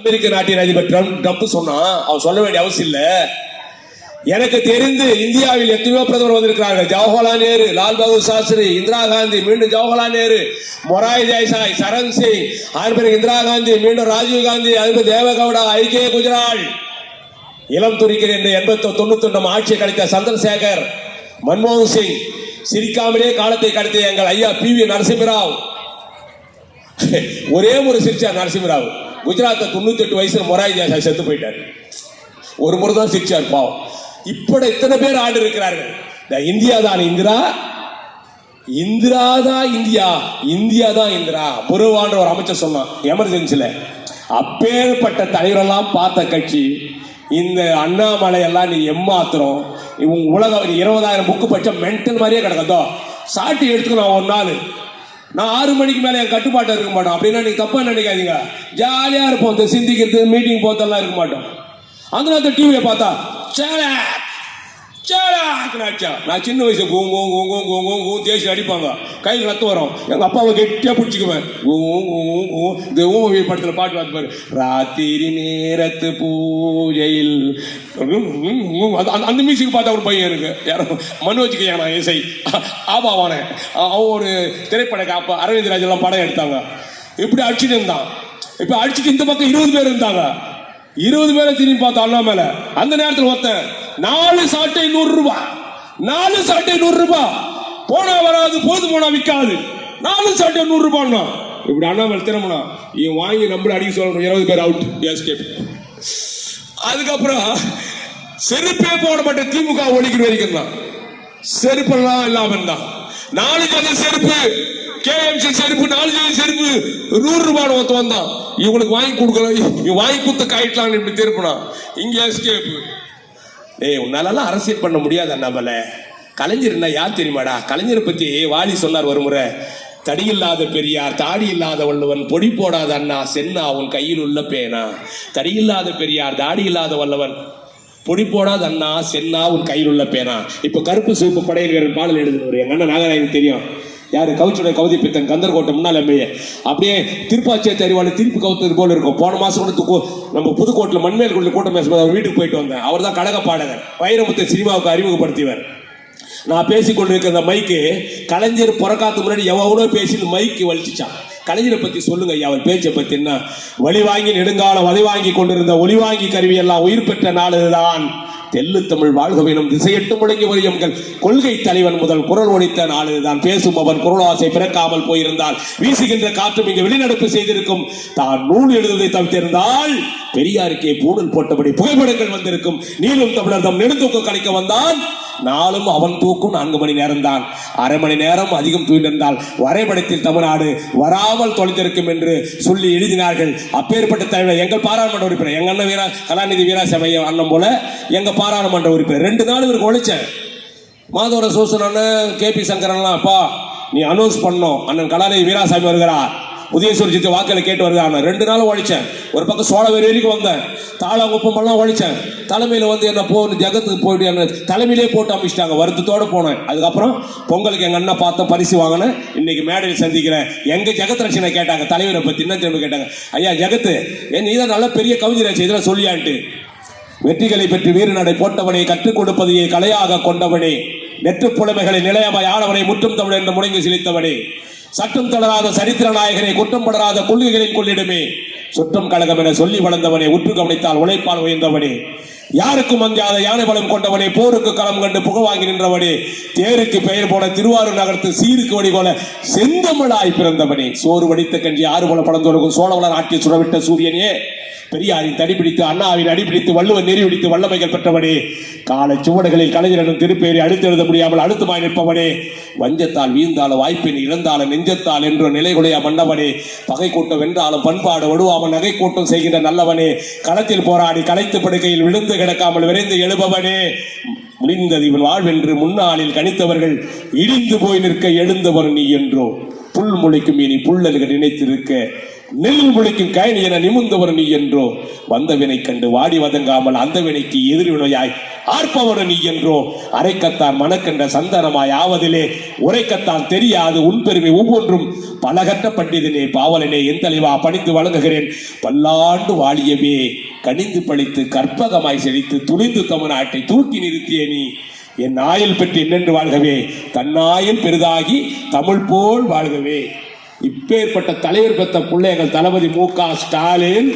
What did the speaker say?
அமெரிக்க நாட்டின் அதிபர் Trump Trump சொன்னான் அவன் சொல்ல வேண்டிய அவசியம் இல்லை. எனக்கு தெரிந்து இந்தியாவில் எத்தனையோ பிரதமர் வந்திருக்கிறார்கள். ஜவஹர்லால் நேரு லால் பகதூர் சாஸ்திரி இந்திரா காந்தி மீண்டும் ஜவஹர்லால் நேரு மொராய் தேசாய் சரண் சிங் அதன் இந்திரா காந்தி மீண்டும் ராஜீவ் காந்தி அதுக்கு தேவகவுடா ஐக்கிய குஜரால். இளம் துரிக்கர் என்று எண்பத்தி தொண்ணூத்தி ஒன்றாம் ஆட்சியை கழித்த சந்திரசேகர் மன்மோகன் சிங் சிரிக்காமலே காலத்தை கடத்திய எங்கள் ஐயா பி வி நரசிம்மராவ். ஒரே ஒரு சிரிச்சார் நரசிம்மராவ். குஜராத்தில் தொண்ணூத்தி எட்டு வயசுல மொராய் தேசாய் செத்து போயிட்டார். ஒரு முறை தான் சிரிச்சார் பாவம். இப்படி இத்தனை பேர் ஆண்டு இருக்கிறார்கள்? இந்த இந்தியா தான் இந்திரா இந்திரா தான் இந்தியா இந்தியா தான் இந்திரா. புருவான்ற ஒரு அமைச்சர் சொன்னான் எமர்ஜென்சில. அப்பேற்பட்ட தலைவரெல்லாம் பார்த்த கட்சி இந்த அண்ணாமலை எல்லாம் நீ எம்மாத்திரம் இவங்க உலகம் இருபதாயிரம் புக்கு படிச்ச மென்டல் மாதிரியே கிடக்கதோ சாட்டி எடுத்துக்கணும் ஒரு நாள். நான் ஆறு மணிக்கு மேலே என் கட்டுப்பாட்டை இருக்க மாட்டோம். அப்படின்னா நீங்கள் தப்பாக நினைக்காதீங்க. ஜாலியாக இருப்போம். இந்த சிந்திக்கிறது மீட்டிங் போத்தெல்லாம் இருக்க மாட்டோம். அந்த நேரத்தில் டிவியை பார்த்தா சேலை சேலாக்குனாச்சா நான் சின்ன வயசு கூ கூ கூ கூ தேய்ச்சி அடிப்பாங்க. கையில் ரத்தம் வரும். எங்கள் அப்பாவை கெட்டியாக பிடிச்சிக்குவேன். கூ கூ கூ இந்த ஊமவி படத்தில் பாட்டு பார்த்து பாரு. ராத்திரி நேரத்து பூஜையில். அந்த- அந்த- அந்த மியூசிக் பார்த்தா ஒரு பையன் இருக்கு. யாரும் மனோஜ்க்கு நான் இசை. ஆபாவானே அவன் ஒரு திரைப்பட அப்போ அரவிந்த் ராஜ் எல்லாம் படம் எடுத்தாங்க. இப்படி அடிச்சுட்டு இருந்தான். இப்போ அடிச்சுட்டு இந்த பக்கம் இருபது பேர் இருந்தாங்க. இருபது பேரை திரும்பி பார்த்தா அண்ணாமலை அந்த நேரத்தில் ஒருத்தன் நாலு சாட்டை நூறு ரூபாய் நாலு சாட்டை நூறு ரூபாய் போனா வராது போது போனா விற்காது நாலு சாட்டை நூறு ரூபாய்னா இப்படி அண்ணாமலை திறமனா இவன் வாங்கி நம்மள அடிக்க சொல்லணும் இருபது பேர் அவுட் எஸ்கேப் அதுக்கப்புறம் செருப்பே போடப்பட்ட திமுக ஒழிக்கிற வரைக்கும் தான். செருப்பெல்லாம் இல்லாம இருந்தான் நாலு ஜாதி செருப்பு கேஎம்சி செருப்பு நாலு ஜாதி செருப்பு நூறு ரூபாய் ஒருத்த வந்தான். இவங்களுக்கு வாங்கி கொடுக்கல வாங்கி கொடுத்து காயிட்டலாம்னு இப்படி திருப்பினா இங்க எஸ்கேப்பு ஏய் உன்னாலலாம் அரசியல் பண்ண முடியாது அண்ணாமலை. கலைஞர்னா யார் தெரியுமாடா? கலைஞரை பத்தி வாலி சொன்னார் ஒரு முறை. தடியில்லாத பெரியார் தாடி இல்லாத வல்லவன் பொடி போடாத அண்ணா சென்னா உன் கையில் உள்ள பேனா. தடியில்லாத பெரியார் தாடி இல்லாத வல்லவன் பொடி போடாத அண்ணா சென்னா உன் கையில் உள்ள பேனா. இப்ப கருப்பு சிவப்பு படையல்கள் பாடல் எழுதுனவர் எங்க அண்ணன் நாகராஜன் தெரியும். யாரு? கவுச்சுடைய கவுதி பித்தன் கந்தர்கோட்டை முன்னாள் எம்எல்ஏ. அப்படியே திருப்பாச்சியை தெரிவாளி திருப்பி கவுத்தது போல இருக்கும். போன மாசம் கூட நம்ம புதுக்கோட்டில் மண்மேல் கொண்டு கூட்டம் பேசும்போது அவர் வீட்டுக்கு போயிட்டு வந்தேன் அவர் தான் கழக பாடகர். வைரமுத்து சினிமாவுக்கு அறிமுகப்படுத்தியவர். நான் பேசி கொண்டிருக்க இந்த மைக்கு கலைஞர் பிறக்காத்து முன்னாடி எவ்வளோ பேசி இந்த மைக்கு வலிச்சிச்சான் கலைஞரை பற்றி சொல்லுங்க ஐயா அவர் பேச்சை பற்றி என்ன? வழி வாங்கி நெடுங்காலம் வதை வாங்கி கொண்டிருந்த ஒளி வாங்கி கருவி எல்லாம் உயிர் பெற்ற நாள் இதுதான். தெல்லு தமிழ் வாழ்கவினும் திசையட்டு முழங்கி வழியுங்கள் கொள்கை தலைவன் முதல் குரல் ஒழித்த நாளில்தான் இதுதான் பேசும் அவன் குரலாசை பிறக்காமல் போயிருந்தால் வீசுகின்ற காற்றும் இங்கு வெளிநடப்பு செய்திருக்கும். தான் நூல் எழுதுவதை தவிர்த்திருந்தால் பெரியாருக்கே பூடல் போட்டபடி புகைப்படங்கள் வந்திருக்கும். நீளும் தமிழர் தம் நெடுந்தூக்கம் கலைக்க வந்தான். நாளும் அவன் தூக்கும் நான்கு மணி நேரம் தான் அரை மணி நேரம் அதிகம் தூண்டிருந்தால் வரைபடத்தில் தமிழ்நாடு வராமல் தொலைத்திருக்கும் என்று சொல்லி எழுதினார்கள். அப்பேற்பட்ட தலைவர் எங்கள் பாராளுமன்ற உறுப்பினர் எங்க அண்ணன் வீரா கலாநிதி வீராசமைய அண்ணன் போல எங்க பாராளுமன்ற உறுப்பினர். ரெண்டு நாள் இவருக்கு ஒழிச்சேன் மாதவர சூசன் அண்ணன் கே பி சங்கரன்லாம் அப்பா நீ அனௌன்ஸ் பண்ணோம் அண்ணன் கலாநிதி வீராசாமி வருகிறார். புதிய சுரிஜித்து வாக்களை கேட்டு வருகிறான் ரெண்டு நாளும் ஒழிச்சேன். ஒரு பக்கம் சோழவேரி வரைக்கும் வந்தேன். தாளங்குப்பம் எல்லாம் ஒழிச்சேன். தலைமையில் வந்து என்ன போ ஜகத்துக்கு போயிட்டு என்ன தலைமையிலே போட்டு அமைச்சிட்டாங்க. வருத்தத்தோடு போனேன். அதுக்கப்புறம் பொங்கலுக்கு எங்கள் அண்ணன் பார்த்தேன் பரிசு வாங்கினேன். இன்னைக்கு மேடையில் சந்திக்கிறேன். எங்கள் ஜெகத் ரட்சனை கேட்டாங்க. தலைவரை பற்றி என்ன திரும்ப கேட்டாங்க. ஐயா ஜெகத்து ஏன் நீ தான் நல்ல பெரிய கவிஞராச்சு இதெல்லாம் சொல்லியான்ட்டு. வெற்றிகளை பெற்று வீரநடை போட்டவனை கற்றுக் கொடுப்பதையே கலையாக கொண்டவனே. நெற்று புலமைகளை நிலையமாய் ஆனவனை முற்றும் தமிழ் என்று முடங்கி சிலித்தவனே. சட்டம் தளராத சரித்திர நாயகனை குற்றம் படராத கொள்கைகளின் கொள்ளிடமே. சுற்றம் கழகம் என சொல்லி வளர்ந்தவனே உற்று கவனித்தால் உழைப்பால் உயர்ந்தவனே. யாருக்கும் அஞ்சாத யானை பலம் கொண்டவனே போருக்கு களம் கண்டு புக வாங்கி நின்றவனே. தேருக்கு பெயர் போல திருவாரூர் நகரத்து சீருக்கு வழி போல செந்தமிழாய் பிறந்தவனே. சோறு வடித்த கஞ்சி ஆறு போல பழந்தோருக்கும் சோழவளர் ஆட்சி சுடவிட்ட சூரியனே. பெரியாரின் தடிப்பிடித்து அண்ணாவின் அடிபிடித்து வள்ளுவன் நெறி பிடித்து வல்லமைகள் பெற்றவனே. கால சுவடுகளில் கலைஞரிடம் திருப்பேறி அழுத்த எழுத முடியாமல் அழுத்தமாய் நிற்பவனே. வஞ்சத்தால் வீழ்ந்தாலும் வாய்ப்பின் இழந்தாலும் நெஞ்சத்தால் என்ற நிலைகுலைய மன்னவனே. பகை கூட்டம் வென்றாலும் பண்பாடு வடுவாமல் நகை கூட்டம் செய்கின்ற நல்லவனே. களத்தில் போராடி களைத்து படுக்கையில் விழுந்து கிடக்காமல் விரைந்து எழுபவனே. முடிந்தது இவன் வாழ்வென்று முன்னாளில் கணித்தவர்கள் இடிந்து போய் நிற்க எழுந்தவர் நீ என்றோ. புல் முளைக்கும் இனி புல்லல்கள் நினைத்திருக்க. நெல் முளைக்கும் கயனி என நிமிந்தவர் நீ என்றோ. வந்தவினை கண்டு வாடி வதங்காமல் அந்த வினைக்கு எதிர்வினையாய் ஆர்ப்பவர் நீ என்றோ. அரைக்கத்தான் மனக்கண்ட சந்தனமாய் ஆவதிலே உரைக்கத்தான் தெரியாது உன் பெருமை ஒவ்வொன்றும். பலகற்ற பண்டிதனே பாவலனே என் தலைவா பணித்து வழங்குகிறேன். பல்லாண்டு வாழியவே கனிந்து பழித்து கற்பகமாய் செழித்து துணிந்து தமிழ்நாட்டை தூக்கி நிறுத்திய நீ. என் ஆயுள் பெற்று என்னென்று வாழ்கவே தன்னாயில் பெரிதாகி தமிழ் போல் வாழ்கவே. இப்பேற்பட்ட தலைவர் பெற்ற பிள்ளைகள் தளபதி மு க ஸ்டாலின்